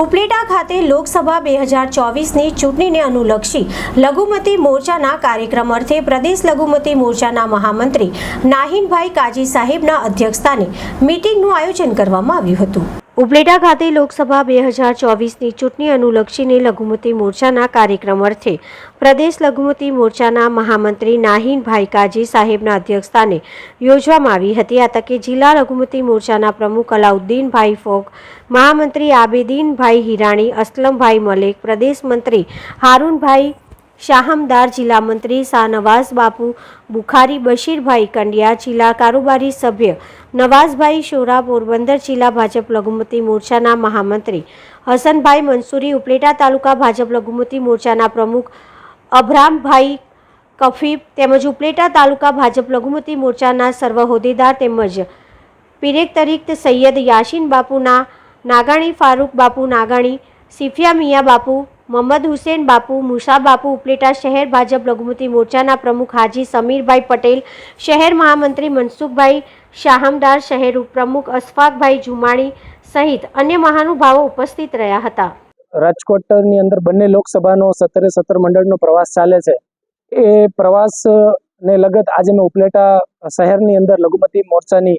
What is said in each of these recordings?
ઉપલેટા ખાતે લોકસભા બે હજાર ચોવીસની ચૂંટણીને અનુલક્ષી લઘુમતી મોરચાના કાર્યક્રમ અર્થે પ્રદેશ લઘુમતી મોરચાના મહામંત્રી નાહિનભાઈ કાજી સાહેબના અધ્યક્ષસ્થાને મીટિંગનું આયોજન કરવામાં આવ્યું હતું. ઉપલેટા ખાતે લોકસભા બે હજાર ચોવીસની ચૂંટણી અનુલક્ષીને લઘુમતી મોરચાના કાર્યક્રમ અર્થે પ્રદેશ લઘુમતી મોરચાના મહામંત્રી નાહિનભાઈ કાજી સાહેબના અધ્યક્ષસ્થાને યોજવામાં આવી હતી. આ તકે જિલ્લા લઘુમતી મોરચાના પ્રમુખ અલાઉદ્દીનભાઈ ફોક મહામંત્રી આબેદીનભાઈ હિરાણી, અસલમભાઈ મલેક, પ્રદેશ મંત્રી હારૂનભાઈ શાહમદાર જિલ્લા મંત્રી શાહનવાઝ બાપુ, બુખારી બશીરભાઈ કંડિયા, જિલ્લા કારોબારી સભ્ય નવાઝભાઈ શોરા, પોરબંદર જિલ્લા ભાજપ લઘુમતી મોરચાના મહામંત્રી હસનભાઈ મંસૂરી, ઉપલેટા તાલુકા ભાજપ લઘુમતી મોરચાના પ્રમુખ અભરામભાઈ કફીબ તેમજ ઉપલેટા તાલુકા ભાજપ લઘુમતી મોરચાના સર્વ હોદ્દેદાર તેમજ પિરેક્તરિક્ત તરીકે સૈયદ યાસીન બાપુના નાગાણી, ફારૂક બાપુ નાગાણી, સિફિયા મિયા બાપુ મોહમ્મદ હુસેન બાપુ, મુસા બાપુ, ઉપલેટા શહેર ભાજપ લઘુમતી મોરચાના પ્રમુખ હાજી સમીરભાઈ પટેલ, શહેર મહામંત્રી મનસુખભાઈ શાહમદાર, શહેર ઉપપ્રમુખ અશફાકભાઈ જુમાણી સહિત અન્ય મહાનુભાવો ઉપસ્થિત રહ્યા હતા. રાજકોટની અંદર બંને લોકસભાનો સત્તરે સત્તર મંડળનો પ્રવાસ ચાલે છે. એ પ્રવાસ ને લગત આજે મેં ઉપલેટા શહેરની અંદર લઘુમતી મોરચાની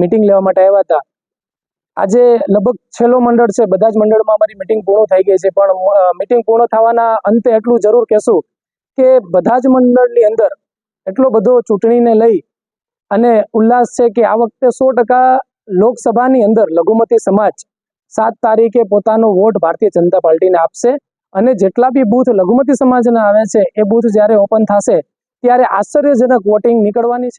મિટિંગ લેવા માટે આવ્યા હતા. આજે લગભગ છેલ્લો મંડળ છે, બધા જ મંડળમાં અમારી મિટિંગ પૂર્ણ થઈ ગઈ છે, પણ મિટિંગ પૂર્ણ થવાના અંતે એટલું જરૂર કહેશું કે બધા જ મંડળની અંદર એટલો બધો ચૂંટણીને લઈ અને ઉલ્લાસ છે કે આ વખતે સો ટકા લોકસભાની અંદર લઘુમતી સમાજ સાત તારીખે પોતાનો વોટ ભારતીય જનતા પાર્ટીને આપશે અને જેટલા બી બૂથ લઘુમતી સમાજના આવે છે, એ બૂથ જ્યારે ઓપન થશે ત્યારે આશ્ચર્યજનક વોટિંગ નીકળવાની છે.